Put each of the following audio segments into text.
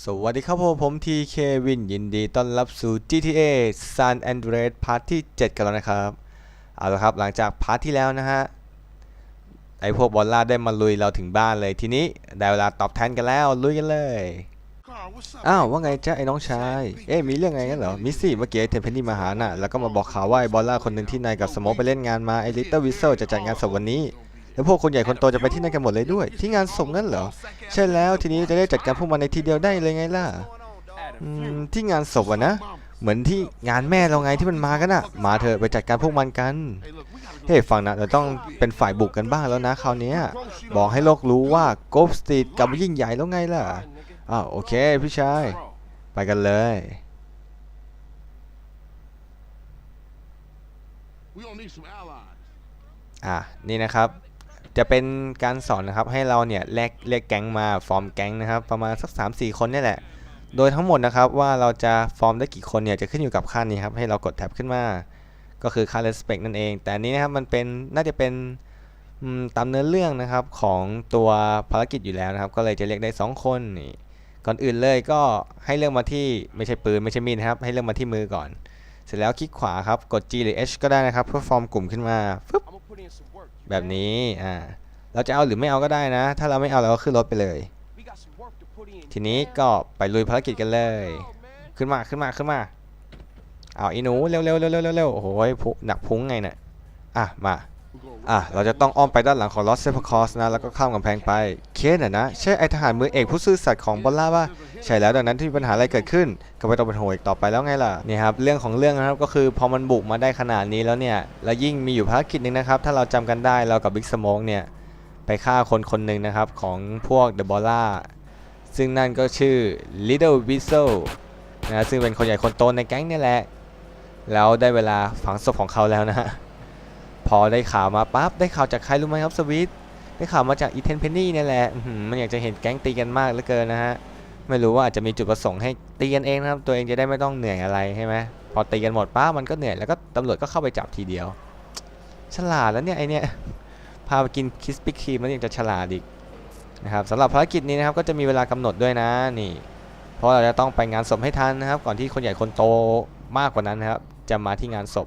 สวัสดีครับผมผม TK วินยินดีต้อนรับสู่ GTA San Andreas พาร์ทที่ 7 กันแล้วนะครับ เอาละครับหลังจากพาร์ทที่แล้วนะฮะ ไอพวกบอลล่าได้มาลุยเราถึงบ้านเลยทีนี้ ได้เวลาตอบแทนกันแล้ว ลุยกันเลย อ้าวว่าไงจ๊ะไอ้น้องชาย เอ๊ะมีเรื่องไงกันเหรอ มิสซี่เมื่อกี้ไอเทมเพนนี่มาหาน่ะ แล้วก็มาบอกข่าวว่าไอ้บอลล่าคนหนึ่งที่นายกับสมกไปเล่นงานมาไอ้ลิตเติ้ลวิสเซลจะจัดงานศพวันนี้ แล้วพวกคนใหญ่คนโตจะไปที่นั่นกันหมดเลยด้วย ที่งานศพงั้นเหรอ ใช่แล้วทีนี้จะได้จัดการพวกมันในทีเดียวได้เลยไงล่ะอืมที่งานศพอะนะ เหมือนที่งานแม่เราไงที่มันมากันอะมาเถอะไปจัดการพวกมันกัน เฮ้ยฟังนะเราต้องเป็นฝ่ายบุกกันบ้างแล้วนะคราวนี้บอกให้โลกรู้ว่าโกฟสตรีทกลับมายิ่งใหญ่แล้วไงล่ะอ้าวโอเคพี่ชายไปกันเลยอะนี่นะครับ จะเป็นการสอนนะครับให้เราเนี่ยแลกเรียกแก๊งมาฟอร์มแก๊งนะครับ ประมาณสัก 3-4 คนนี่แหละ โดยทั้งหมดนะครับว่าเราจะฟอร์มได้กี่คนเนี่ยจะขึ้นอยู่กับค่านี้ครับให้เรากดแท็บขึ้นมา ก็คือค่า respect นั่นเอง แต่นี้นะครับมันเป็นน่าจะเป็นตามเนื้อเรื่องนะครับของตัวภารกิจอยู่แล้วนะครับ ก็เลยจะเรียกได้ 2 คนนี่ก่อนอื่นเลยก็ให้เลือกมาที่ไม่ใช่ปืนไม่ใช่มีดนะครับ ให้เลือกมาที่มือก่อน เสร็จแล้วคลิกขวาครับกด G หรือ H ก็ได้นะครับ เพื่อฟอร์มกลุ่มขึ้นมาฟึบ แบบนี้อ่าเราจะเอาหรือไม่เอาก็ได้นะ ถ้าเราไม่เอาเราก็ขึ้นรถไปเลย ทีนี้ก็ไปลุยภารกิจกันเลย ขึ้นมาขึ้นมาขึ้นมาเอาอีหนูเร็วเร็วเร็วเร็วเร็วโอ้โหหนักพุงไงเนี่ยอะมา อะเราจะต้องอ้อมไปด้านหลังของลอสเซปคอสนะ แล้วก็ข้ามกำแพงไปเคนน่ะนะใช่ไอทหารมือเอกผู้ซื่อสัตย์ของบอลล่าป่ะใช่แล้วดังนั้นที่มีปัญหาอะไรเกิดขึ้น ก็ไม่ต้องเป็นห่วงอีกต่อไปแล้วไงล่ะนี่ครับเรื่องของเรื่องนะครับก็คือพอมันบุกมาได้ขนาดนี้แล้วเนี่ยแล้วยิ่งมีอยู่ภารกิจหนึ่งนะครับถ้าเราจำกันได้เรากับบิ๊กสโมกเนี่ยไปฆ่าคนคนหนึ่งนะครับของพวกเดอะบอลล่าซึ่งนั่นก็ชื่อ Little Whistle นะซึ่งเป็นคนใหญ่คนโตในแก๊งนี่แหละ แล้วได้เวลาฝังศพของเขาแล้วนะฮะ พอได้ข่าวมาปั๊บได้ข่าวจากใครรู้ไหมครับสวิตได้ข่าวมาจากอีเทนเพนนี่นี่แหละมันอยากจะเห็นแก๊งตีกันมากเหลือเกินนะฮะไม่รู้ว่าอาจจะมีจุดประสงค์ให้ตีกันเองนะครับตัวเองจะได้ไม่ต้องเหนื่อยอะไรใช่ไหมพอตีกันหมดป้ามันก็เหนื่อยแล้วก็ตำรวจก็เข้าไปจับทีเดียว ฉลาดแล้วเนี่ยไอเนี่ยพาไปกินคิสปี้ครีมแล้วยังจะฉลาดอีกนะครับสำหรับภารกิจนี้นะครับก็จะมีเวลากำหนดด้วยนะนี่ เพราะเราจะต้องไปงานศพให้ทันนะครับ ก่อนที่คนใหญ่คนโตมากกว่านั้นนะครับจะมาที่งานศพ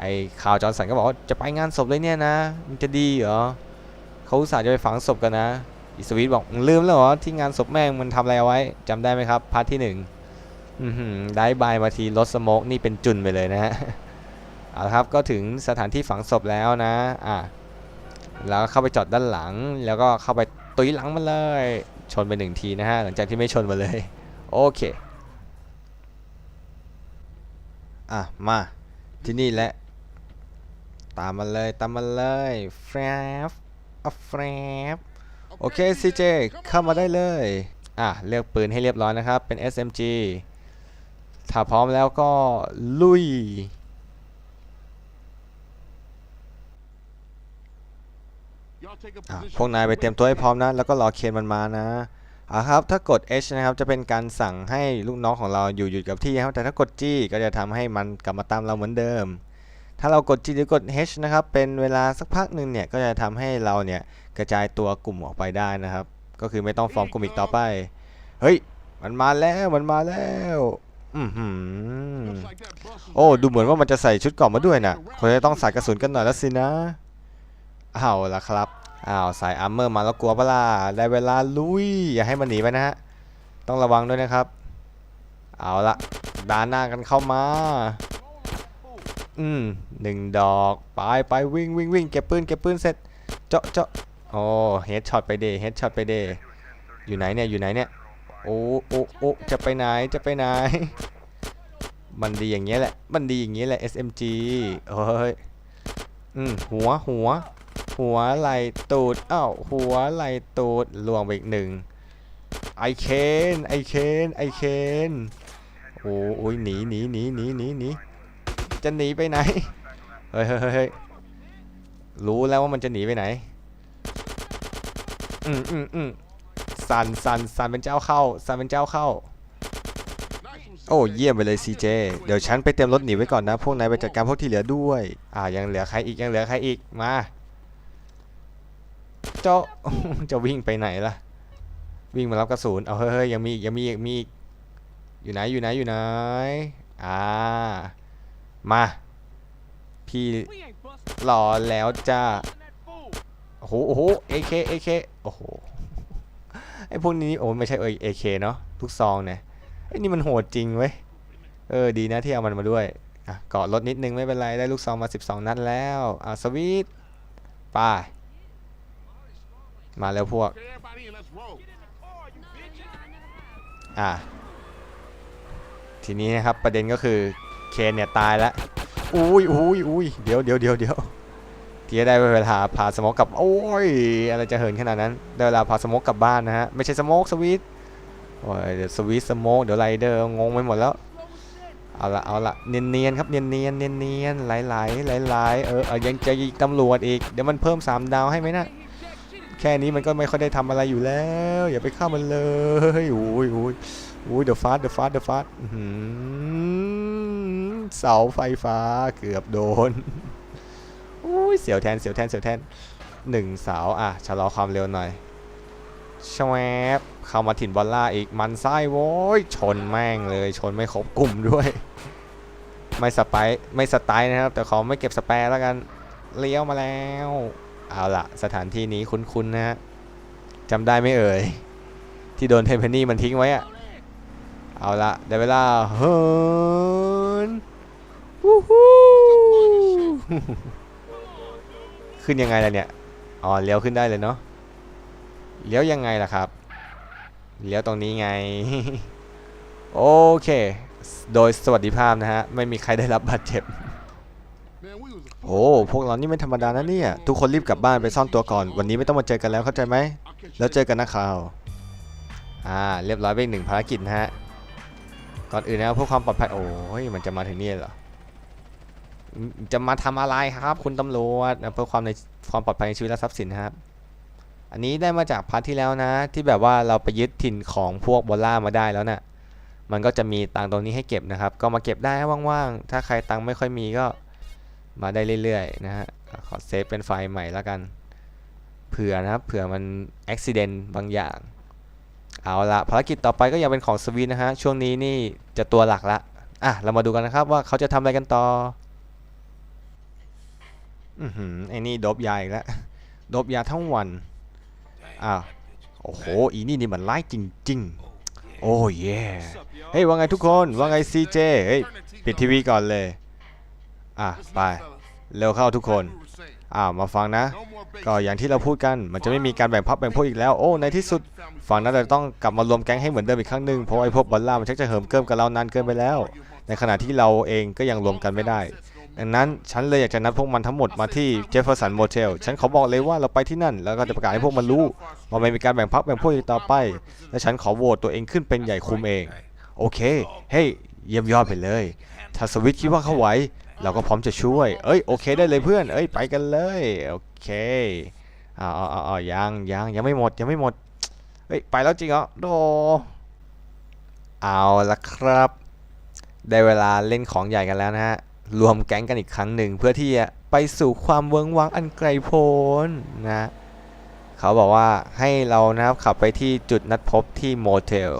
ไอ้ข่าวจอร์สันก็บอกว่าจะไปงานศพเลยเนี่ยนะ มันจะดีเหรอเขาอุตส่าห์จะไปฝังศพกันนะอิสวีทบอกลืมแล้วเหรอที่งานศพแม่งมันทำอะไรเอาไว้จำได้ไหมครับพาร์ทที่หนึ่งได้บายมาทีรถสโมกนี่เป็นจุนไปเลยนะฮะเอาละครับก็ถึงสถานที่ฝังศพแล้วนะอะแล้วก็เข้าไปจอดด้านหลัง แล้วก็เข้าไปตุยหลังมันเลย ชนไปหนึ่งทีนะฮะหลังจากที่ไม่ชนมาเลยโอเคอะมาที่นี่แหละ ตามมาเลยตามมาเลยแฟบอะแฟบโอเค CJ เข้ามาได้เลย อะ เลือกปืนให้เรียบร้อยนะครับ เป็น SMG ถ้าพร้อมแล้วก็ลุย y'all take a อะ position. พวกนายไปเตรียมตัวให้พร้อมนะ แล้วก็รอเคนมันมานะอะครับ ถ้ากด H นะครับ จะเป็นการสั่งให้ลูกน้องของเราอยู่หยุดกับที่ครับ แต่ถ้ากด G ก็จะทำให้มันกลับมาตามเราเหมือนเดิม ถ้าเรากด G หรือกด H นะครับ เป็นเวลาสักพักหนึ่งเนี่ย ก็จะทำให้เราเนี่ยกระจายตัวกลุ่มออกไปได้นะครับ ก็คือไม่ต้องฟอร์มกลุ่มอีกต่อไป เฮ้ย มันมาแล้ว มันมาแล้ว อือหือ Looks like that bus is โอ้ ready ดูเหมือนว่ามันจะใส่ชุดเกราะมาด้วยนะคงจะต้องใส่กระสุนกันหน่อยแล้วสินะเอาละครับ อ้าวใส่อาร์เมอร์มาแล้วกลัวปะล่ะได้เวลาลุย อย่าให้มันหนีไปนะฮะ ต้องระวังด้วยนะครับ เอาละด้านหน้ากันเข้ามา อืมหนึ่งดอก ไปไปวิ่งวิ่งวิ่งเก็บปืนเก็บปืนเสร็จ เจาะเจาะโอ้เฮดช็อตไปเดเฮดช็อตไปเดอยู่ไหนเนี่ยอยู่ไหนเนี่ย โอ้โอ้โอ้จะไปไหนจะไปไหน มันดีอย่างเงี้ยแหละ มันดีอย่างเงี้ยแหละ SMG เฮ้ย อืมหัวหัว หัวไหลตูดอ้าวหัวไหลตูดลวงไปอีกหนึ่งไอเคนไอเคนไอเคนโอ้โอ้ยหนีหนีหนีหนีหนีหนี จะหนีไปไหนเฮ้ยเฮ้ยเฮ้ยรู้แล้วว่ามันจะหนีไปไหน อืมอืมอืมสันสันสันเป็นเจ้าเข้าสันเป็นเจ้าเข้า โอ้เยี่ยมไปเลย CJ เจเดี๋ยวฉันไปเตรียมรถหนีไว้ก่อนนะ พวกนายไปจัดการพวกที่เหลือด้วย อ่ายังเหลือใครอีกยังเหลือใครอีกมาเจ้าจะวิ่งไปไหนล่ะ วิ่งมารับกระสุนเอาเฮ้ยเฮ้ยยังมีอีกยังมีอีกมีอีกอยู่ไหนอยู่ไหนอยู่ไหนอ่า มา พี่รอแล้วจ้า โอ้โห โอ้โห AK AK โอ้โห ไอพวกนี้โอ้ไม่ใช่เอ AK เนาะลูกซองเนี่ยไอนี่มันโหดจริงเว้ย เออ ดีนะที่เอามันมาด้วย อะเกาะรถนิดนึงไม่เป็นไร ได้ลูกซองมา 12 นัดแล้ว อะสวีทไปมาแล้วพวก อะทีนี้นะครับประเด็นก็คือ คนเนี่ยตายแล้วอุ้ยอุ้ยอุ้ยเดี๋ยวเดี๋ยวเดี๋ยวเดี๋ยวที่จะได้เวลาพาสโมกกลับโอ้ยอะไรจะเหินขนาดนั้นได้เวลาพาสโมกกลับบ้านนะฮะไม่ใช่สโมกสวีทโอ้ยเดี๋ยวสวีทสโมกเดี๋ยวไรเดอร์งงไปหมดแล้วเอาละเอาละเนียนๆครับเนียนเนียนเนียนๆไหลไหลไหลไหลๆเออเอายังจะตำรวจอีกเดี๋ยวมันเพิ่ม 3 ดาวให้ไหมนะแค่นี้มันก็ไม่ค่อยได้ทำอะไรอยู่แล้ว อย่าไปเข้ามันเลยโอ้ยโอ้ยโอ้ยเดอะฟาสเดอะฟาสเดอะฟาส เสาไฟฟ้าเกือบโดนโอ้ยเสียวแทนเสียวแทนเสียวแทนหนึ่งเสาอะชะลอความเร็วหน่อยชวบเข้ามาถิ่นบอลล่าอีกมันไส้โว้ยชนแม่งเลยชนไม่ครบกลุ่มด้วย ไม่สไปไม่สไตล์นะครับ แต่ขอไม่เก็บสแปร์แล้วกันเลี้ยวมาแล้ว เอาละสถานที่นี้คุ้นๆนะฮะจำได้ไม่เอ่ย ที่โดนเทมเพนนี่มันทิ้งไว้อะเอาละได้เวลาเฮิร์น วู้ฮู้ขึ้นยังไงล่ะเนี่ย อ๋อ เลี้ยวขึ้นได้เลยเนาะ เลี้ยวยังไงล่ะครับ เลี้ยวตรงนี้ไง โอเค โดยสวัสดิภาพนะฮะ ไม่มีใครได้รับบาดเจ็บ โอ้ พวกเรานี่ไม่ธรรมดานะเนี่ย ทุกคนรีบกลับบ้านไปซ่อนตัวก่อน วันนี้ไม่ต้องมาเจอกันแล้วเข้าใจไหม แล้วเจอกันนะข่าว อ่า เรียบร้อยไปหนึ่งภารกิจนะฮะ ก่อนอื่นนะครับเพื่อความปลอดภัย โอ้ย มันจะมาถึงนี่เหรอ จะมาทำอะไรครับ คุณตำรวจเพื่อความในความปลอดภัยในชีวิตและทรัพย์สินครับ อันนี้ได้มาจากพาร์ทที่แล้วนะ ที่แบบว่าเราไปยึดถิ่นของพวกบอลล่ามาได้แล้วน่ะมันก็จะมีตังตรงนี้ให้เก็บนะครับ ก็มาเก็บได้ว่างๆ ถ้าใครตังไม่ค่อยมีก็มาได้เรื่อยๆนะฮะ ขอเซฟเป็นไฟล์ใหม่แล้วกัน เผื่อนะครับ เผื่อมันอุบิเหตุบางอย่าง เอาละภารกิจต่อไปก็ยังเป็นของสวีนะฮะ ช่วงนี้นี่จะตัวหลักละ อะ เรามาดูกันนะครับว่าเขาจะทำอะไรกันต่อ อือหือไอ้นี่โดบยาอีกแล้วโดบยาทั้งวันอ้าวโอ้โหอีนี่นี่มันร้ายจริง ๆ โอ้เย่ What's up, y'all? เฮ้ยว่าไงทุกคนว่าไงซีเจเฮ้ยปิดทีวีก่อนเลยอะ Listen ไป up, fellas. เร็วเข้าทุกคน Like we were saying, อ้าวมาฟังนะ no more base. ก็อย่างที่เราพูดกันมันจะไม่มีการแบ่งพักแบ่งพวกอีกแล้วโอ้ในที่สุดฝั่งนั้นเราจะต้องกลับมารวมแก๊งให้เหมือนเดิมอีกครั้งหนึ่งเพราะไอ้พวกบอลล่ามันชักจะเหิมเกิมกับเรานานเกินไปแล้ว ในขณะที่เราเองก็ยังรวมกันไม่ได้ ดังนั้นฉันเลยอยากจะนัดพวกมันทั้งหมดมาที่เจฟเฟอร์สันโมเทลฉันขอบอกเลยว่าเราไปที่นั่น แล้วก็จะประกาศให้พวกมันรู้ว่าไม่มีการแบ่งพักแบ่งพวกอีกต่อไป และฉันขอโหวตตัวเองขึ้นเป็นใหญ่คุมเอง โอเค เฮ้ยเยี่ยมยอดไปเลย ถ้าสวิตคิดว่าเขาไหวเราก็พร้อมจะช่วย เอ้ยโอเคได้เลยเพื่อน เอ้ยไปกันเลยโอเคอ้าอ้าวอ้าวยังยังยังไม่หมดยังไม่หมดเฮ้ยไปแล้วจริงเหรอโดเอาละครับ ได้เวลาเล่นของใหญ่กันแล้วนะฮะ รวมแก๊งกันอีกครั้งหนึ่งเพื่อที่จะไปสู่ความเวิงวังอันไกลโพ้นนะเขาบอกว่าให้เรานะครับขับไปที่จุดนัดพบที่โมเทล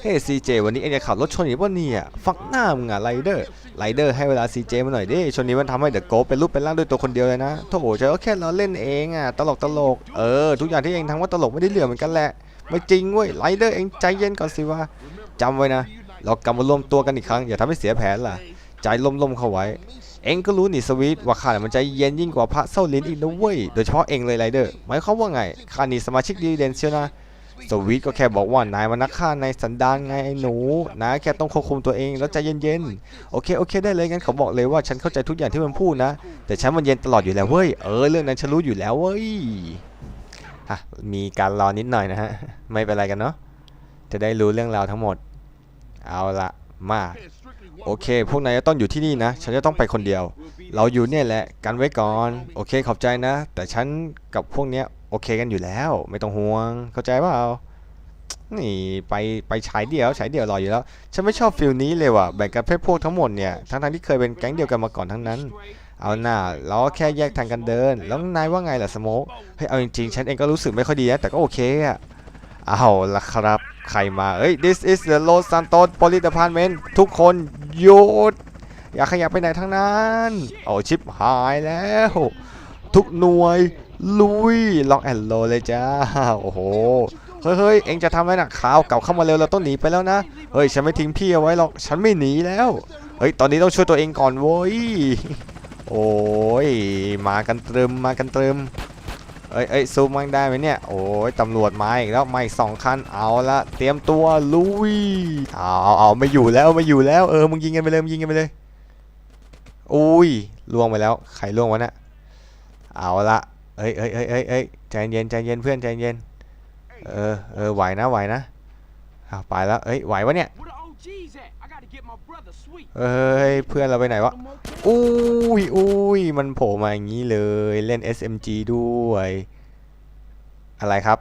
เฮ้ซีเจวันนี้เอ็งจะขับรถชนอีกว่าเนี่ยฟักหน้ามึงอะไรเดอร์ไรเดอร์ให้เวลาซีเจมาหน่อยดิชนนี้มันทำให้เดอะโกเป็นรูปเป็นร่างด้วยตัวคนเดียวเลยนะโถฉันก็แค่ล้อเล่นเองอะตลกตลกเออทุกอย่างที่เองทำว่าตลกไม่ได้เหลือเหมือนกันแหละไม่จริงเว้ยไรเดอร์เองใจเย็นก่อนสิวะจำไว้นะ เรากลับมารวมตัวกันอีกครั้งอย่าทำให้เสียแผนล่ะ ใจล่มๆเข้าไว้ เองก็รู้นี่สวีทว่าข้าน่ะมันใจเย็นยิ่งกว่าพระเส้าลิ้นอีกนะเว้ย โดยเฉพาะเองเลยไรเดอร์หมายความว่าไงข้านี่สมาชิกดีเด่นเชียวนะสวีทก็แค่บอกว่านายมันนักฆ่าในสันดานไงไอ้หนูนะแค่ต้องควบคุมตัวเองแล้วใจเย็นๆโอเคโอเคได้เลยงั้นเขาบอกเลยว่าฉันเข้าใจทุกอย่างที่มันพูดนะ แต่ฉันมันเย็นตลอดอยู่แล้วเว้ยเออเรื่องนั้นฉันรู้อยู่แล้วเว้ยอะมีการรอนิดหน่อยนะฮะไม่เป็นไรกันเนาะจะได้รู้เรื่องราวทั้งหมด เอาละมา โอเค พวกนายจะต้องอยู่ที่นี่นะ ฉันจะต้องไปคนเดียว เราอยู่เนี่ยแหละ กันไว้ก่อน โอเค ขอบใจนะ แต่ฉันกับพวกเนี้ยโอเคกันอยู่แล้ว ไม่ต้องห่วง เข้าใจเปล่า นี่ไปไปฉายเดียวฉายเดียวรออยู่แล้ว ฉันไม่ชอบฟิลนี้เลยว่ะ แบ่งกันเพศพวกทั้งหมดเนี่ย ทั้งๆที่เคยเป็นแก๊งเดียวกันมาก่อนทั้งนั้น เอาหน้าเราแค่แยกทางกันเดิน แล้วนายว่าไงล่ะสโมกเฮ้ย เอาจริงๆ ฉันเองก็รู้สึกไม่ค่อยดีนะ แต่ก็โอเคอะเอาละครับ ใครมา เอ้ย this is the Los Santos Police Department ทุกคนหยุด อย่าขยับไปไหนทั้งนั้นโอ้ชิปหายแล้ว ทุกหน่วยลุยล็อกแอนโลเลยจ้า โอ้โห เฮ้ยเฮ้ยเอ็งจะทำอะไรนะข่าวเก่าเข้ามาเร็วเราต้องหนีไปแล้วนะ เฮ้ย ฉันไม่ทิ้งพี่เอาไว้หรอก ฉันไม่หนีแล้ว เฮ้ย ตอนนี้ต้องช่วยตัวเองก่อนโว้ย โอ้ย มากันตรึมมากันตรึม เอ้ยเอ้ยซูมมันได้ไหมเนี่ย โอ้ยตำรวจมาอีกแล้วมาอีกสองคันเอาละเตรียมตัวลุยเอาเอาเอาไม่อยู่แล้วไม่อยู่แล้วเออมึงยิงกันไปเลยมึงยิงกันไปเลยอุ้ยล่วงไปแล้วใครล่วงวะเนี่ยเอาละเอ้ยเอ้ยเอ้ยเอ้ยเอ้ยใจเย็นใจเย็นเพื่อนใจเย็นเออเออไหวนะไหวนะเอาไปแล้วเอ้ยไหววะเนี่ย เอ้ยเพื่อนเราไปไหนวะอุ้ยอุ้ยมันโผล่มาอย่างนี้เลยเล่น SMG ด้วย อะไรครับ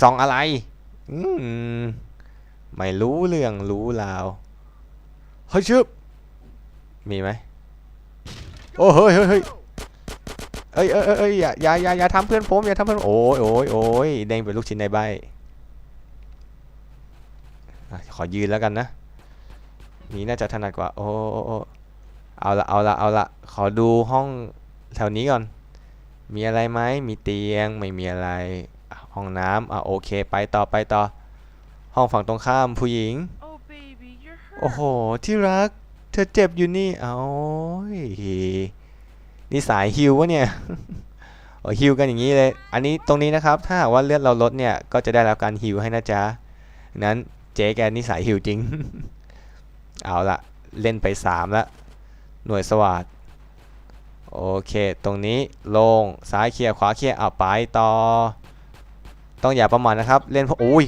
ซองอะไรอืมไม่รู้เรื่องรู้ราวเฮ้ยชึบมีไหมโอ้เฮ้ยเฮ้ยเฮ้ยเอ้ยเอ้ยเอ้ยอย่าอย่าอย่าอย่าทำเพื่อนผมอย่าทำเพื่อนโอ้ยโอ้ยโอ้ยแดงเป็นลูกชิ้นในใบขอยืนแล้วกันนะ นี่น่าจะถนัดกว่าโอ้โอ้โอ้เอาละเอาละเอาละขอดูห้องแถวนี้ก่อน มีอะไรไหมมีเตียงไม่มีอะไรอะห้องน้ำอะโอเค ไปต่อไปต่อ ห้องฝั่งตรงข้ามผู้หญิง Oh, baby, you're hurt. โอ้โห ที่รัก เธอเจ็บอยู่นี่เอายนี่สายฮิววะเนี่ยโอ้ฮิวกันอย่างนี้เลย อันนี้ตรงนี้นะครับ ถ้าหากว่าเลือดเราลดเนี่ย ก็จะได้รับการฮิวให้นะจ๊ะ นั้นเจ๊แกนี่สายฮิวจริง เอาละเล่นไป3ละหน่วยสวัสดโอเค ตรงนี้ลงซ้ายเคลียร์ขวาเคลียร์เอาไปต่อ ต้องอย่าประมาทนะครับ เล่นเพราะโอ้ย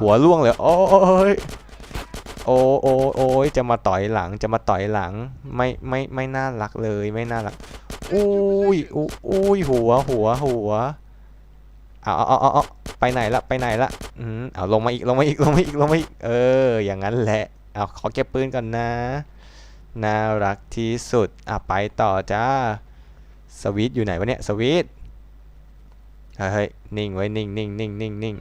หัวล่วงเลยโอ้ยโอ้โอ้โอ้ยจะมาต่อยหลังจะมาต่อยหลังไม่ไม่ไม่น่ารักเลยไม่น่ารักอุ้ยอุ้ยหัวหัวหัวอาเอาเอาเอาเอา ไปไหนละไปไหนละอืมเอาลงมาอีกลงมาอีกลงมาอีกลงมาอีกเออ อย่างนั้นแหละเอาขอเก็บปืนก่อนนะน่ารักที่สุดอะไปต่อจ้าสวิตอยู่ไหนวะเนี่ยสวิตเฮ้ยเฮ้ยนิ่งไว้นิ่งนิ่งนิ่งนิ่งนิ่ง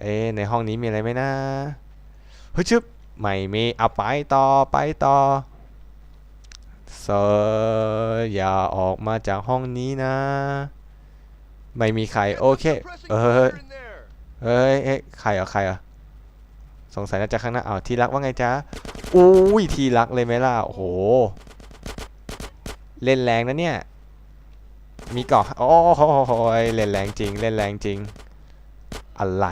เอ๊ในห้องนี้มีอะไรไหมนะเฮ้ยชึบไม่มีเอาไปต่อไปต่อเซอร์อย่าออกมาจากห้องนี้นะ ไม่มีใครโอเคเอ้ยเฮ้ยเอ๊ะใครเหรอใครเหรอสงสัยน่าจะข้างหน้าอ้าวที่รักว่าไงจ๊ะอุ้ยที่รักเลยไหมล่ะโอ้โหเล่นแรงนะเนี่ยมีเกาะโอ้โหเล่นแรงจริง เล่นแรงจริง อะไร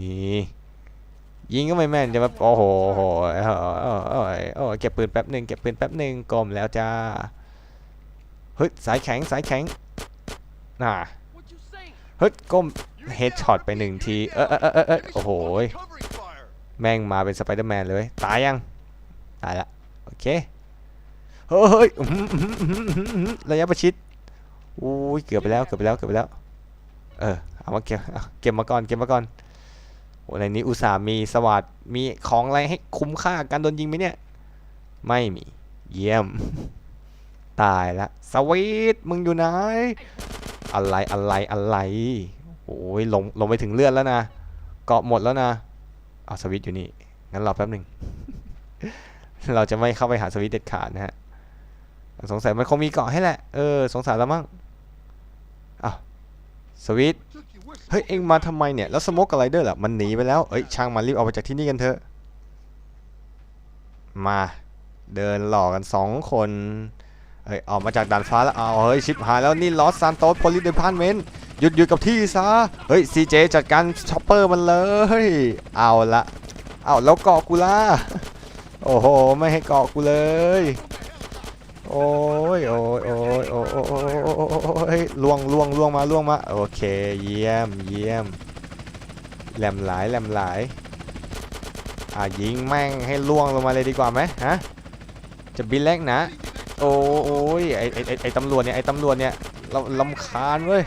นี่ยิงก็ไม่แม่นจะมาโอ้โหโอ้โหโอ้โหโอ้โหโอ้โหเก็บปืนแป๊บหนึ่งเก็บปืนแป๊บหนึ่งกลมแล้วจ้าเฮ้ยสายแข็งสายแข็งน่ะ เฮ้ยก้มเฮดช็อตไปหนึ่งที เออเออเออเออโอ้โห แม่งมาเป็นสไปเดอร์แมนเลย ตายยัง ตายละ โอเค เฮ้ยระยะประชิดอุ้ย เกือบไปแล้ว เกือบไปแล้ว เกือบไปแล้ว เออ เอามาเก็บเอาเก็บมาก่อน เก็บมาก่อนโอ้ในนี้อุตส่าห์มีสวัสดมีของอะไรให้คุ้มค่าการโดนยิงไหมเนี่ย ไม่มี เยี่ยม ตายละ สวีทมึงอยู่ไหน อะไรอะไรอะไรโอ้ยลงลงไปถึงเลือดแล้วนะเกาะหมดแล้วนะเอาสวิตอยู่นี่งั้นรอแป๊บหนึ่งเราจะไม่เข้าไปหาสวิตเด็ดขาดนะฮะสงสัยมันคงมีเกาะให้แหละเออสงสัยแล้วมั้งอ้าวสวิตเฮ้ยเอ็งมาทำไมเนี่ยแล้วสโมกกับไรเดอร์ล่ะมันหนีไปแล้วเอ้ยช่างมันรีบออกไปจากที่นี่กันเถอะมาเดินหลอกกันสองคน เฮ้ยออกมาจากด่านฟ้าแล้วเอาเฮ้ยชิปหายแล้วนี่ลอสซานโตสโพลิเดพานเมนหยุดอยู่กับที่ซะเฮ้ยซีเจจัดการช็อปเปอร์มันเลยเอาละเอาแล้วเกาะกูละโอ้โหไม่ให้เกาะกูเลยโอ้ยโอ้ยโอ้ยโอ้ยล่วงล่วงล่วงมาล่วงมาโอเคเยี่ยมเยี่ยมแหลมหลายแหลมหลายอะยิงแม่งให้ล่วงลงมาเลยดีกว่าไหมฮะจะบินแรกนะ โอ้โอ้ยไอไอไอ้ไอตำรวจเนี่ยไอตำรวจเนี่ยเราลำคาญเว้ย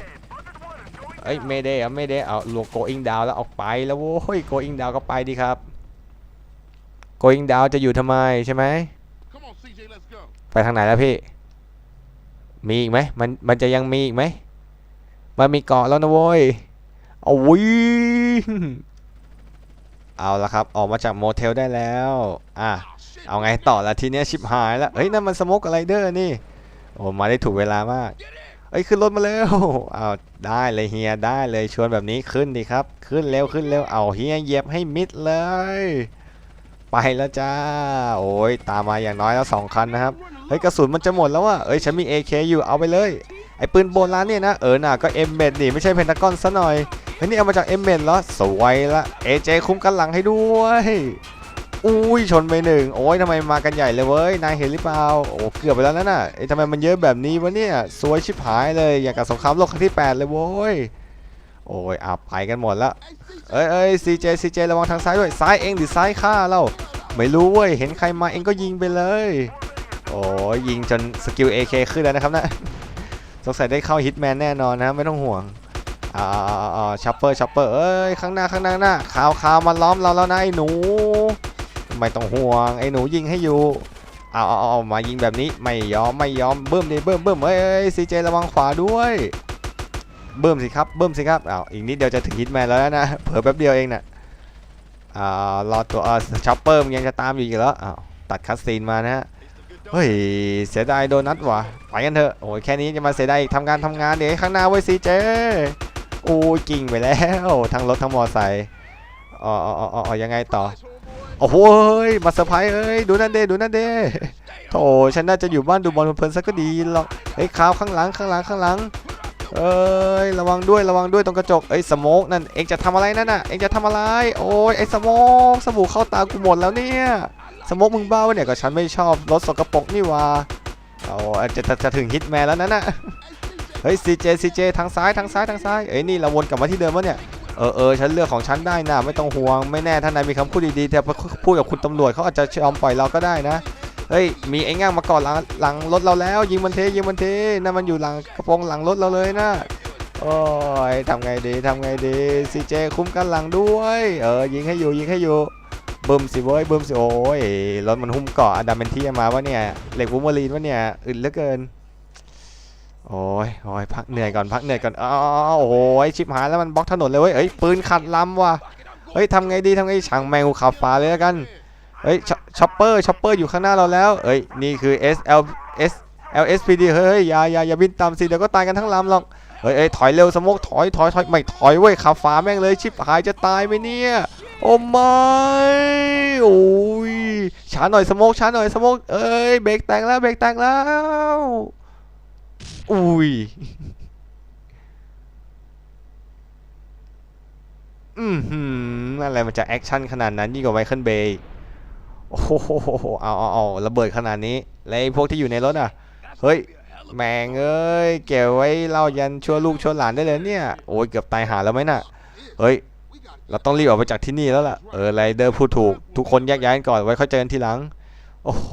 เอ้ยเมเดย์อะเมเดย์เอาลวงโกอิงดาวแล้วออกไปแล้วโว้ยโกอิงดาวก็ไปดีครับโกอิงดาวจะอยู่ทำไมใช่ไหมไปทางไหนแล้วพี่ มีอีกไหมมันมันจะยังมีอีกไหมมันมีเกาะแล้วนะโว้ยเอาวิ่งเอาละครับ ออกมาจากโมเทลได้แล้ว อะ เอาไงต่อละทีเนี้ยชิบหายแล้วเฮ้ยนั่นมันสโมกอะไรเดอร์นี่โอ้มาได้ถูกเวลามากเอ้ยขึ้นรถมาเร็วเอาได้เลยเฮียได้เลยชวนแบบนี้ขึ้นดีครับ ขึ้นเร็วขึ้นเร็วเอาเฮียเหยียบให้มิดเลย ไปแล้วจ้า โอ้ยตามมาอย่างน้อยแล้วสองคันนะครับเฮ้ยกระสุนมันจะหมดแล้วว่ะเอ้ยฉันมี AK อยู่เอาไปเลยไอ้ปืนโบราณเนี่ยนะเออหน่ะก็เอ็มเมดนี่ไม่ใช่เพนทากอนซะหน่อยเฮ้ยนี่เอามาจากเอ็มเมดเหรอสวยละเอเจคุ้มกันหลังให้ด้วย อุ้ยชนไปหนึ่งโอ้ยทำไมมากันใหญ่เลยเว้ยนายเห็นหรือเปล่าโอ้เกือบไปแล้วนั่นน่ะเอ้ทำไมมันเยอะแบบนี้วะเนี่ยสวยชิบหายเลยอย่างกับสงครามโลกครั้งที่ 8 เลยโว้ยโอ้ยอะไปกันหมดละเอ้ยเอ้ยซีเจซีเจระวังทางซ้ายด้วยซ้ายเองหรือซ้ายข้าเราไม่รู้เว้ยเห็นใครมาเองก็ยิงไปเลย โอ้ยยิงจนสกิล AK ขึ้นแล้วนะครับนะสงสัยได้เข้าฮิตแมนแน่นอนนะไม่ต้องห่วงอ่าอ่าชัปเปอร์ชัปเปอร์เอ้ยข้างหน้าข้างหน้าข้างหน้าข่าวข่าวมาล้อมเราแล้วนะไอ้หนู ไม่ต้องห่วงไอ้หนูยิงให้อยู่เอาเอาเอามายิงแบบนี้ไม่ยอมไม่ยอมเบิ้มดิเบิ้มเบิ้มเอ้ยเอ้ยซีเจระวังขวาด้วยเบิ้มสิครับเบิ้มสิครับอ้าวอีกนิดเดียวจะถึงฮิตแมนแล้วนะเผลอแป๊บเดียวเองน่ะอ่ารอตัวเออปเปอร์มันยังจะตามอยู่อีกแล้วอ้าวตัดคัสซีนมานะฮะเฮ้ยเสียดายโดนัทว่ะไปกันเถอะโอ้ยแค่นี้จะมาเสียดายอีกทำงานทำงานเดี๋ยวข้างหน้าไว้ซีเจโอ้ยกิ่งไปแล้วทั้งรถทั้งมอไซค์อ๋ออ๋ออ๋ออ๋อยังไงต่อ โอ้โหเฮ้ยมาเซอร์ไพรส์เอ้ยดูนั่นเด้ดูนั่นเด้โธ่ฉันน่าจะอยู่บ้านดูบอลเพลินๆสักก็ดีหรอกเฮ้ยข่าวข้างหลังข้างหลังข้างหลังเอ้ยระวังด้วยระวังด้วยตรงกระจกเอ้ยสโมกนั่นเอ็งจะทำอะไรนั่นน่ะเอ็งจะทำอะไร โอ้ยไอ้สโมกสบู่เข้าตากูหมดแล้วเนี่ยสโมกมึงบ้าวะเนี่ยก็ฉันไม่ชอบรถสกปรกนี่หว่าเอาจะจะจะถึงฮิตแมนแล้วนั่นน่ะเฮ้ยซีเจซีเจทางซ้ายทางซ้ายทางซ้ายเอ้ยนี่เราวนกลับมาที่เดิมวะเนี่ย เออเออฉันเลือกของฉันได้นะไม่ต้องห่วงไม่แน่ท่านนายมีคำพูดดีๆแต่พูดกับคุณตำรวจเขาอาจจะยอมปล่อยเราก็ได้นะเฮ้ยมีไอ้ง่างมาก่อนหลังหลังรถเราแล้ว ยิงมันเทยิงมันเทนั่นมันอยู่หลังกระโปรงหลังรถเราเลยนะโอ้ยทำไงดีทำไงดีซีเจคุ้มกันหลังด้วย เออยิงให้อยู่ยิงให้อยู่บึมสิเว้ยบึมสิโอ้ยรถมันหุ้มเกาะอะดามเมนที่มาวะเนี่ยเหล็กวูมารีนวะเนี่ยอึดเหลือเกิน โอ้ยโอ้ยพักเหนื่อยก่อนพักเหนื่อยก่อนอ้าวโอ้ยชิบหายแล้วมันบล็อกถนนเลยเว้ยเอ้ยปืนขัดลำว่ะเฮ้ยทำไงดีทำไงช่างแมงขับฟ้าเลยแล้วกันเฮ้ยช็อปเปอร์ช็อปเปอร์อยู่ข้างหน้าเราแล้วเอ้ยนี่คือ S L S L S P D เฮ้ยอย่าอย่าอย่าบินตามสิเดี๋ยวก็ตายกันทั้งลำหรอกเฮ้ยเอ้ยถอยเร็วสโมกถอยถอยถอยไม่ถอยเว้ยขับฟ้าแม่งเลยชิบหายจะตายไหมเนี่ยโอ้ไม่โอ้ยช้าหน่อยสโมกช้าหน่อยสมกเอ้ยเบรกแตกแล้วเบรกแตกแล้ว อุ้ย อืมหืมอะไรมันจะแอคชั่นขนาดนั้นยิ่งกว่าไมเคิลเบย์โอ้โหเอาเอาเอาระเบิดขนาดนี้ แล้วไอ้พวกที่อยู่ในรถอะ เฮ้ย แมงเอ้ย เก็บไว้เล่ายันชั่วลูกชั่วหลานได้เลยเนี่ย โอ้ย เกือบตายหาแล้วไหมน่ะ เฮ้ย เราต้องรีบออกไปจากที่นี่แล้วล่ะ เออไรเดอร์พูดถูก ทุกคนแยกย้ายกันก่อน ไว้ค่อยเจอกันทีหลัง โอ้โห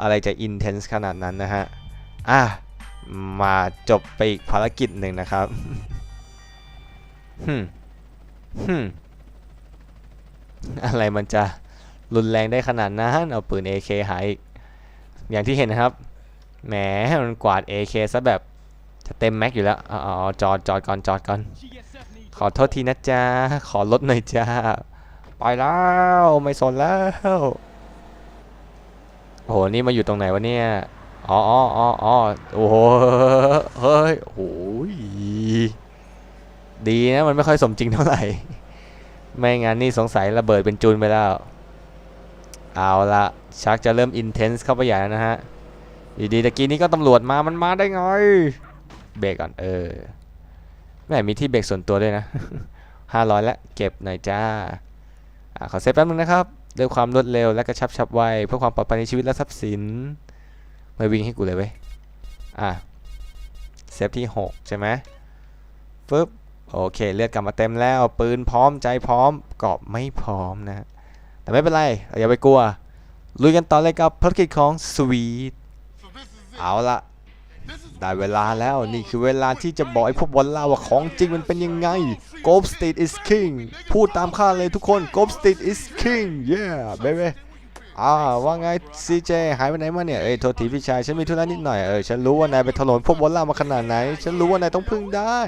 อะไรจะอินเทนส์ขนาดนั้นนะฮะ อะมาจบไปอีกภารกิจหนึ่งนะครับฮึฮึอะไรมันจะรุนแรงได้ขนาดนั้นเอาปืน AK หายอีก อย่างที่เห็นนะครับ แหมมันกวาด AK ซะแบบจะเต็มแม็กอยู่แล้วอ๋อจอดจอดก่อนจอดก่อน ขอโทษทีนะจ๊ะ ขอลดหน่อยจ้าไปแล้ว ไม่สนแล้ว โอ้โห นี่มาอยู่ตรงไหนวะเนี่ย อ๋ออ๋ออ๋อโอ้โห เฮ้ย โอ้ย ดีนะ มันไม่ค่อยสมจริงเท่าไหร่ ไม่งั้นนี่สงสัยระเบิดเป็นจูนไปแล้ว เอาละชักจะเริ่มอินเทนส์เข้าไปใหญ่แล้วนะฮะอยู่ดีตะกี้นี้ก็ตำรวจมา มันมาได้ไง เบรกก่อน เออ แม่มีที่เบรกส่วนตัวด้วยนะห้าร้อยละ เก็บหน่อยจ้าอ่าขอเซฟแป๊บนึงนะครับ ด้วยความรวดเร็วและกระชับฉับไวเพื่อความปลอดภัยในชีวิตและทรัพย์สิน ม่วิ่งให้กูเลยเว้ย อะ เซฟที่ 6 ใช่ไหมฟึบโอเค เลือดกลับมาเต็มแล้ว ปืนพร้อมใจพร้อมกราะไม่พร้อมนะ แต่ไม่เป็นไร อย่าไปกลัว ลุยกันต่อเลยกับภารกิจของสวีทเอาละได้เวลาแล้วนี่คือเวลาที่จะบอกไอ้พวกบอลล่าว่าของจริงมันเป็นยังไง g o p State is king พูดตามข้าเลยทุกคน g o p State is king yeah baby อ่าว่าไง CJ หายไปไหนมาเนี่ยเอ้ยโทษทีพี่ชายฉันมีธุระนิดหน่อยเออฉันรู้ว่านายไปถล่มพวกบอลล่ามาขนาดไหน ฉันรู้ว่านายต้องพึ่งได้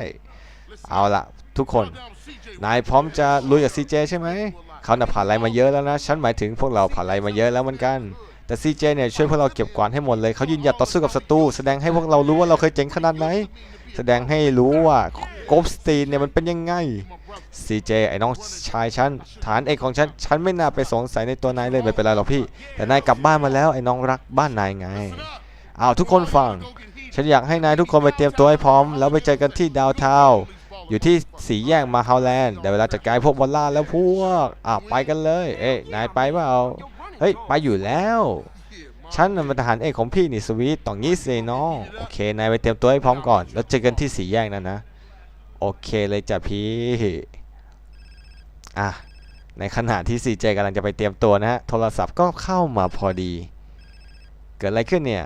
เอาละทุกคน นายพร้อมจะลุยกับซีเจใช่ไหมเขาน่ะผ่านอะไรมาเยอะแล้วนะฉันหมายถึงพวกเราผ่านอะไรมาเยอะแล้วเหมือนกันแต่ซีเจเนี่ยช่วยพวกเราเก็บกวาดให้หมดเลยเขายืนหยัดต่อสู้กับศัตรูแสดงให้พวกเรารู้ว่าเราเคยเจ๋งขนาดไหน แสดงให้รู้ว่า โกบสตีนเนี่ยมันเป็นยังไงซีเจไอ้น้องชายฉันฐานเอกของฉันฉันไม่น่าไปสงสัยในตัวนายเลยไม่เป็นไรหรอกพี่ แต่นายกลับบ้านมาแล้วไอ้น้องรักบ้านนายไงอ้าวทุกคนฟัง ฉันอยากให้นายทุกคนไปเตรียมตัวให้พร้อม แล้วไปเจอกันที่ดาวน์ทาอยู่ที่สี่แยกมาฮาวแลนด์ได้เวลาจัดการพวกบอลล่าแล้วพวกอะไปกันเลย เอ้ยนายไปเปล่าเฮ้ยไปอยู่แล้วฉันน่ะเป็นทหารเอกของพี่นี่สวีทต่องงี้สิน้องโอเคนายไปเตรียมตัวให้พร้อมก่อน แล้วเจอกันที่สี่แยกนั่นนะ โอเคเลยจ้ะพี่ อะ ในขณะที่ซีเจกำลังจะไปเตรียมตัวนะฮะ โทรศัพท์ก็เข้ามาพอดี เกิดอะไรขึ้นเนี่ย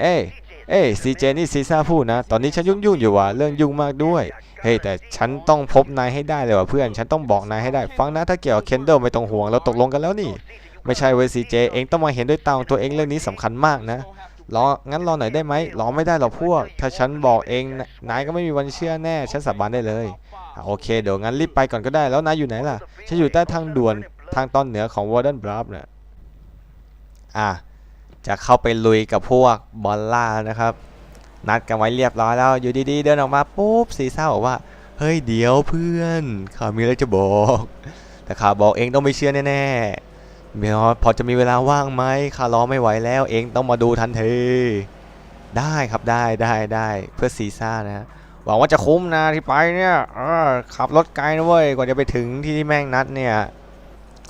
เอ้ยเอ้ยซีเจนี่ซีซ่าพูดนะ ตอนนี้ฉันยุ่งยุ่งๆอยู่ว่ะ เรื่องยุ่งมากด้วย เฮ้ยแต่ฉันต้องพบนายให้ได้เลยว่ะเพื่อน ฉันต้องบอกนายให้ได้ ฟังนะถ้าเกี่ยวกับเคนเดลไม่ต้องห่วงเราตกลงกันแล้วนี่ ไม่ใช่เว้ยซีเจเองต้องมาเห็นด้วยตาของตัวเองเรื่องนี้สำคัญมากนะ รองั้นรอหน่อยได้ไหมรอไม่ได้หรอกพวก ถ้าฉันบอกเองนายก็ไม่มีวันเชื่อแน่ฉันสาบานได้เลยโอเคเดี๋ยวงั้นรีบไปก่อนก็ได้แล้วนายอยู่ไหนล่ะฉันอยู่ใต้ทางด่วนทางตอนเหนือของวอร์เดนบราฟเนี่ยอะจะเข้าไปลุยกับพวกบอลล่านะครับ นัดกันไว้เรียบร้อยแล้วอยู่ดีๆ เดินออกมาปุ๊บซีซ่าบอกว่าเฮ้ยเดี๋ยวเพื่อนข้ามีอะไรจะบอก แต่ข้าบอกเองต้องไม่เชื่อแน่ๆ มียพอจะมีเวลาว่างไหมข้ารอไม่ไหวแล้ว เองต้องมาดูทันที ได้ครับได้ได้ได้เพื่อซีซ่านะ หวังว่าจะคุ้มนะที่ไปเนี่ยอขับรถไกลนะเว้ย กว่าจะไปถึงที่ที่แม่งนัดเนี่ย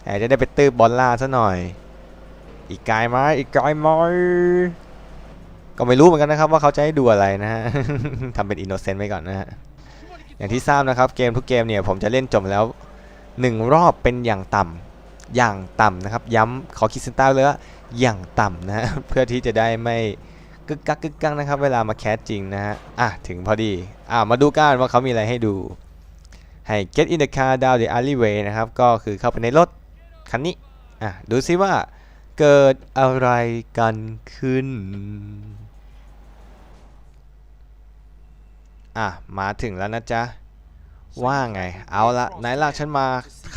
แหมจะได้ไปตื้บบอลล่าซะหน่อย อีกไกลไหมอีกไกลไหมก็ไม่รู้เหมือนกันนะครับว่าเขาจะให้ดูอะไรนะฮะทำเป็นอินโนเซนต์ไว้ก่อนนะฮะ อย่างที่ทราบนะครับเกมทุกเกมเนี่ยผมจะเล่นจบแล้วหนึ่งรอบเป็นอย่างต่ำ อย่างต่ำนะครับ ย้ำขอคิดเส้นใต้เลยว่าอย่างต่ำนะเพื่อที่จะได้ไม่กึกกักกึกกักนะครับ เวลามาแคสจริงนะฮะอะถึงพอดีอะมาดูกันว่าเขามีอะไรให้ดู ให้ get in the car down the alleyway นะครับ ก็คือเข้าไปในรถคันนี้อะดูซิว่าเกิดอะไรกันขึ้นอะมาถึงแล้วนะจ๊ะว่าไง เอาละไหนลากฉันมา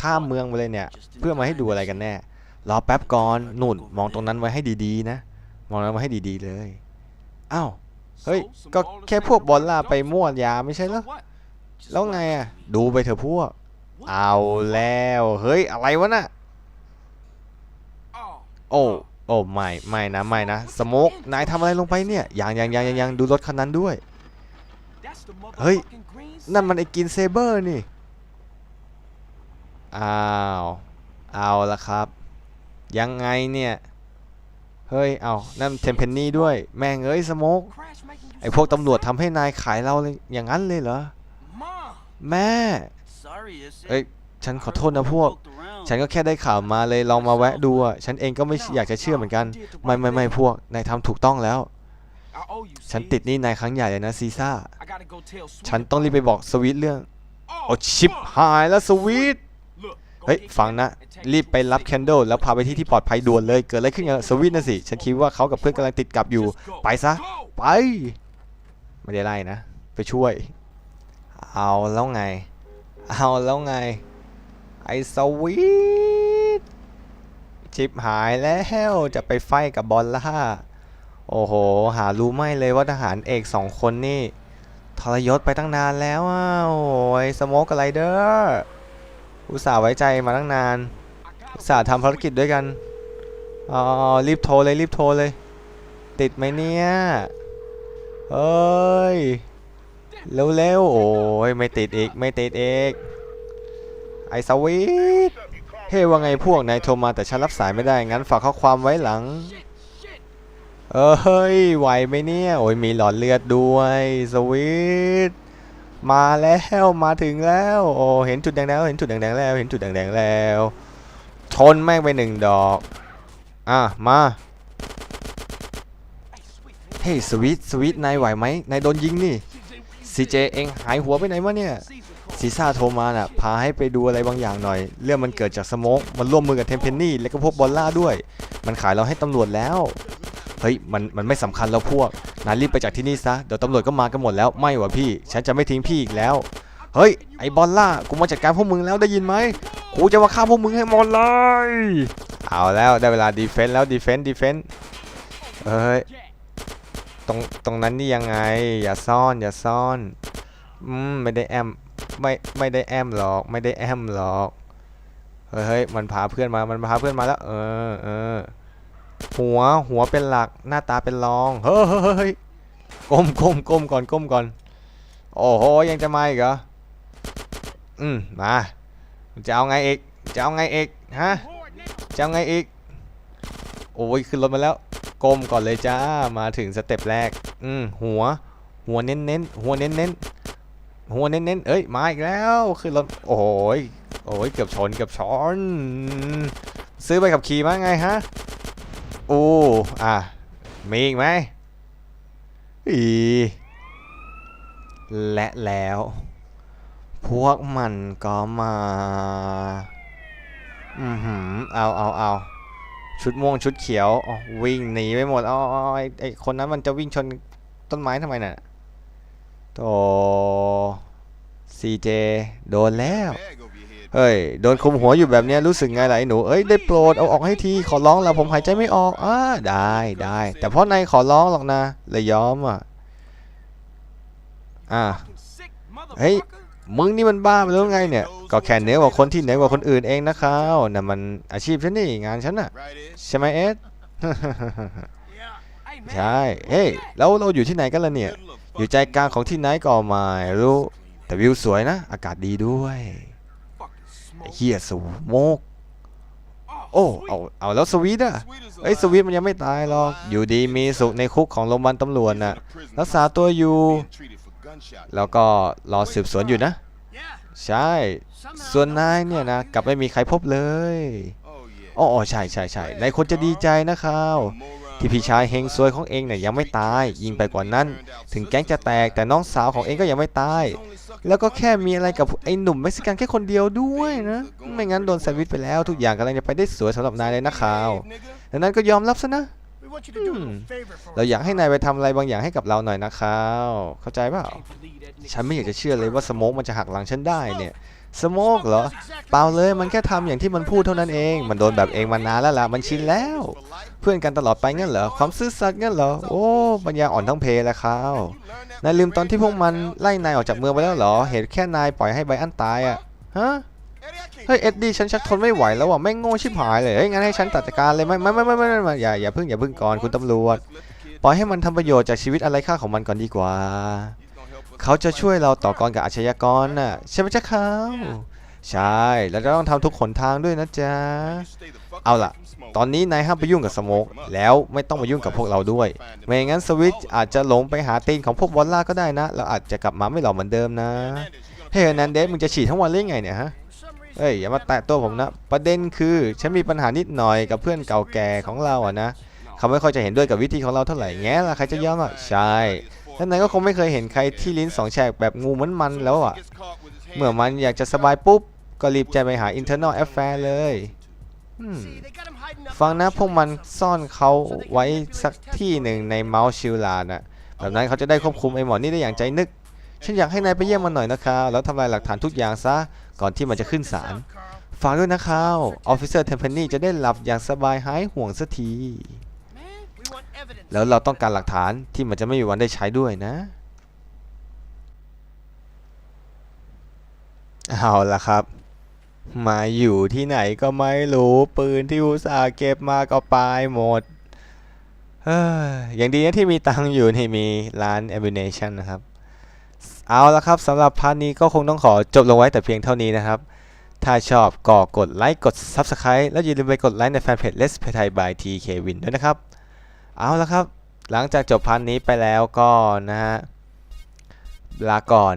ข้ามเมืองไปเลยเนี่ย เพื่อมาให้ดูอะไรกันแน่ รอแป๊บก่อนหนุนมองตรงนั้นไว้ให้ดีๆนะ มองนั้นไว้ให้ดีๆเลย อ้าว เฮ้ย ก็แค่พวกบอลล่าไปมั่วยาไม่ใช่เหรอ แล้วไงอะ ดูไปเถอะพวก เอาแล้ว เฮ้ย อะไรวะน่ะ โอ้โอ้ไม่ไม่นะไม่นะสโมกนายทำอะไรลงไปเนี่ยยังยังยังยังยังดูรถคันนั้นด้วย เฮ้ย นั่นมันไอ้กินเซเบอร์นี่ อ้าว เอาละครับ ยังไงเนี่ย เฮ้ย เอานั่นเทมเพนนี่ด้วย แม่งเอ้ยสโมกไอ้พวกตำรวจทำให้นายขายเราเลยอย่างนั้นเลยเหรอ แม่ เอ้ย ฉันขอโทษนะพวก ฉันก็แค่ได้ข่าวมาเลยลองมาแวะดูอะ ฉันเองก็ไม่อยากจะเชื่อเหมือนกัน ไม่ไม่ไม่พวก นายทำถูกต้องแล้ว ฉันติดหนี่นายครั้งใหญ่เลยนะซีซ่า ฉันต้องรีบไปบอกสวีทเรื่องโอ้ชิปหายแล้วสวีท เฮ้ยฟังนะ รีบไปรับแคนเดลแล้วพาไปที่ที่ปลอดภัยด่วนเลย เกิดอะไรขึ้นกับสวีทนะสิ ฉันคิดว่าเขากับเพื่อนกำลังติดกับอยู่ ไปซะ ไป ไม่ได้ไล่นะ ไปช่วย เอาแล้วไง เอาแล้วไง ไอ้สวีทชิปหายแล้วจะไปไฟกับบอลล่า โอ้โห หารู้ไม่เลยว่าทหารเอกสองคนนี่ทรยศไปตั้งนานแล้วอ้าวโอ้ยสโมกอะไรเด้อ อุตส่าห์ไว้ใจมาตั้งนาน อุตส่าห์ทำภารกิจด้วยกันอ๋อรีบโทรเลยรีบโทรเลย ติดไหมเนี่ยเอ้ยเร็วๆโอ้ยไม่ติดอีกไม่ติดอีกไอสวีทเฮ้ยว่าไงพวกนายโทรมาแต่ฉันรับสายไม่ได้งั้นฝากข้อความไว้หลัง เออเฮ้ยไหวไหมเนี่ย โอ้ยมีหลอดเลือดด้วยสวีท มาแล้วมาถึงแล้วโอ้เห็นจุดแดงแล้วเห็นจุดแดงแล้ว เห็นจุดแดงๆแล้ว ชนแม่งไปหนึ่งดอก อะมาเฮ้ยสวีทสวีทนายไหวไหมนายโดนยิงนี่ซีเจเองหายหัวไปไหนวะเนี่ยซีซ่าโทรมาน่ะพาให้ไปดูอะไรบางอย่างหน่อย เรื่องมันเกิดจากสโมกมันร่วมมือกับเทมเพนนี่และก็พวกบอลล่าด้วย มันขายเราให้ตำรวจแล้ว เฮ้ยมันมันไม่สำคัญแล้วพวกนายรีบไปจากที่นี่ซะเดี๋ยวตำรวจก็มากันหมดแล้วไม่วะพี่ ฉันจะไม่ทิ้งพี่อีกแล้ว เฮ้ยไอบอลล่ากูมาจัดการพวกมึงแล้วได้ยินไหมกูจะมาฆ่าพวกมึงให้หมดเลยเอาแล้วได้เวลาดีเฟนต์แล้วดีเฟนต์ดีเฟนต์เฮ้ยตรงตรงนั้นนี่ยังไง อย่าซ่อนอย่าซ่อนอืมไม่ได้แอมไม่ไม่ได้แอมหรอก ไม่ได้แอมหรอกเฮ้ยเฮ้ยมันพาเพื่อนมามันพาเพื่อนมาแล้ว เออเออ หัวหัวเป็นหลักหน้าตาเป็นรอง เฮ้ยก้มก้มก้มก่อนก้มก่อน โอ้โหยังจะมาอีกเหรอ อืมมาจะเอาไงอีกจะเอาไงอีกฮะจะเอาไงอีกโอ้ยขึ้นรถมาแล้วก้มก่อนเลยจ้ามาถึงสเต็ปแรก อืมหัว หัวเน้นเน้นหัวเน้นเน้นหัวเน้นเน้นเอ้ยมาอีกแล้วขึ้นรถโอ้ยโอ้ยเกือบชนเกือบชนซื้อไปขับขี่มาไงฮะ โอ้อะมีอีกไหมอีและแล้ว พวกมันก็มา อือหือ เอาเอาเอาชุดม่วงชุดเขียวอ๋อวิ่งหนีไปหมดอ๋ออ๋อไอไอคนนั้นมันจะวิ่งชนต้นไม้ทำไมน่ะโตซีเจโดนแล้ว เฮ้ยโดนคุมหัวอยู่แบบนี้รู้สึกไงล่ะไอ้หนูเอ้ยได้โปรดเอาออกให้ทีขอร้องละผมหายใจไม่ออกอ่าได้ได้ แต่เพ่อนายขอร้องหรอกนะเลยยอมอะอ่าเฮ้ยมึงนี่มันบ้าไปแล้วไงเนี่ย ก็แค่เหนือกว่าคนที่เหนือกว่าคนอื่นเองนะครับน่ะมันอาชีพฉันนี่งานฉันน่ะใช่ไหมเอสใช่เฮ้ยแล้วเราอยู่ที่ไหนกันล่ะเนี่ย อยู่ใจกลางของที่ไหนก็ไม่รู้แต่วิวสวยนะ อากาศดีด้วย ไอ้เฮียสโมกโอ้เอาเอาแล้วสวีทอะเอ้ยสวีทมันยังไม่ตายหรอกอยู่ดีมีสุขในคุกของโรงพยาบาลตำรวจน่ะรักษาตัวอยู่ แล้วก็รอสืบสวนอยู่นะ ใช่ ส่วนนายเนี่ยนะกลับไม่มีใครพบเลยอ๋อใช่ใช่ใช่นายควรจะดีใจนะครับ ที่พี่ชายเฮงซวยของเองเนี่ยยังไม่ตาย ยิ่งไปกว่านั้น ถึงแก๊งจะแตกแต่น้องสาวของเองก็ยังไม่ตาย แล้วก็แค่มีอะไรกับไอ้หนุ่มเม็กซิกันแค่คนเดียวด้วยนะ ไม่งั้นโดนแซนด์วิชไปแล้ว ทุกอย่างกำลังจะไปได้สวยสำหรับนายเลยนะข่าวดังนั้นก็ยอมรับซะนะ We want you to do a little favor for เรา us. อยากให้นายไปทำอะไรบางอย่างให้กับเราหน่อยนะครับเข้าใจเปล่า Can't believe that nigga ฉันไม่อยากจะเชื่อเลยว่าสโมกมันจะหักหลังฉันได้เนี่ย สโมกเหรอ เปล่าเลยมันแค่ทำอย่างที่มันพูดเท่านั้นเอง มันโดนแบบเองมานานแล้วล่ะ มันชินแล้ว เพื่อนกันตลอดไปงั้นเหรอ ความซื่อสัตย์งั้นเหรอ โอ้ปัญญาอ่อนทั้งเพแล้วครับนายลืมตอนที่พวกมันไล่นายออกจากเมืองไปแล้วเหรอ เหตุแค่นายปล่อยให้ไบอันตายอะ ฮะ เฮ้ยเอ็ดดี้ฉันชักทนไม่ไหวแล้วว่ะแม่งโง่ชิบหายเลย เฮ้ยงั้นให้ฉันจัดการเลยไหมไม่ไม่ไม่ไม่ไม่ไม่อย่าอย่าเพิ่งอย่าเพิ่งก่อนคุณตำรวจ ปล่อยให้มันทำประโยชน์จากชีวิตอะไรค่าของมันก่อนดีกว่า เขาจะช่วยเราต่อกรกับอาชญากรน่ะใช่ไหมจ๊ะเขาใช่แล้วเราต้องทำทุกขนทางด้วยนะจ๊ะ เอาล่ะ ตอนนี้นายห้ามไปยุ่งกับสโมกแล้วไม่ต้องมายุ่งกับพวกเราด้วย ไม่งั้นสวิตช์อาจจะหลงไปหาตีนของพวกบอลล่าก็ได้นะ เราอาจจะกลับมาไม่หล่อเหมือนเดิมนะเฮ้ยนันเดสมึงจะฉีดทั้งวันเลยงไงเนี่ยฮะเอ้ยอย่ามาแตะตัวผมนะ ประเด็นคือฉันมีปัญหานิดหน่อยกับเพื่อนเก่าแก่ของเราอะนะ เขาไม่ค่อยจะเห็นด้วยกับวิธีของเราเท่าไหร่แง่ละใครจะยอมอะใช่ แล้วนายก็คงไม่เคยเห็นใครที่ลิ้นสองแฉกแบบงูเหมือนมันแล้วอะ เมื่อมันอยากจะสบายปุ๊บ ก็รีบใจไปหา internal affair เลยอืม see, they got him hiding up ฟังนะพวกมันซ่อนเขาไว้สักที่หนึ่งในเมาส์ชิลลาน่ะแบบนั้นเขาจะได้ควบคุมไอ้หมอนี่ได้อย่างใจนึก ฉันอยากให้นายไปเยี่ยมมันหน่อยนะครับแล้วทำลายหลักฐานทุกอย่างซะ ก่อนที่มันจะขึ้นศาลฝากด้วยนะครับออฟฟิเซอร์เทมเพนีจะได้หลับอย่างสบายหายห่วงสักที แล้วเราต้องการหลักฐานที่มันจะไม่มีวันได้ใช้ด้วยนะเอาละครับ มาอยู่ที่ไหนก็ไม่รู้ปืนที่อุตส่าห์เก็บมาก็ปายหมดเฮ้ยอย่างดีนะที่มีตังอยู่ที่มีร้าน ammunition นะครับ เอาละครับสำหรับพาร์ทนี้ก็คงต้องขอจบลงไว้แต่เพียงเท่านี้นะครับ ถ้าชอบก็กดไลค์กด Subscribe แล้วอย่าลืมไปกดไลค์ในแฟนเพจ Let's Play Thai by TK Win ด้วยนะครับ เอาละครับ หลังจากจบพาร์ทนี้ไปแล้วก็นะฮะลาก่อน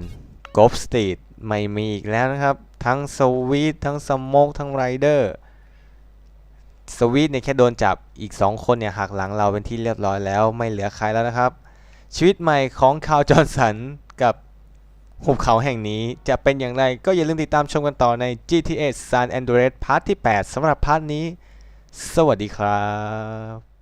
g o p Street ไม่มีอีกแล้วนะครับ ทั้งสวีททั้งสโมกทั้งไรเดอร์สวีทเนี่ยแค่โดนจับอีก 2 คนเนี่ยหักหลังเราเป็นที่เรียบร้อยแล้วไม่เหลือใครแล้วนะครับ ชีวิตใหม่ของคาวจอห์นสันกับหุบเขาแห่งนี้จะเป็นอย่างไรก็อย่าลืมติดตามชมกันต่อใน GTA San Andreas พาร์ทที่ 8สำหรับพาร์ทนี้ สวัสดีครับ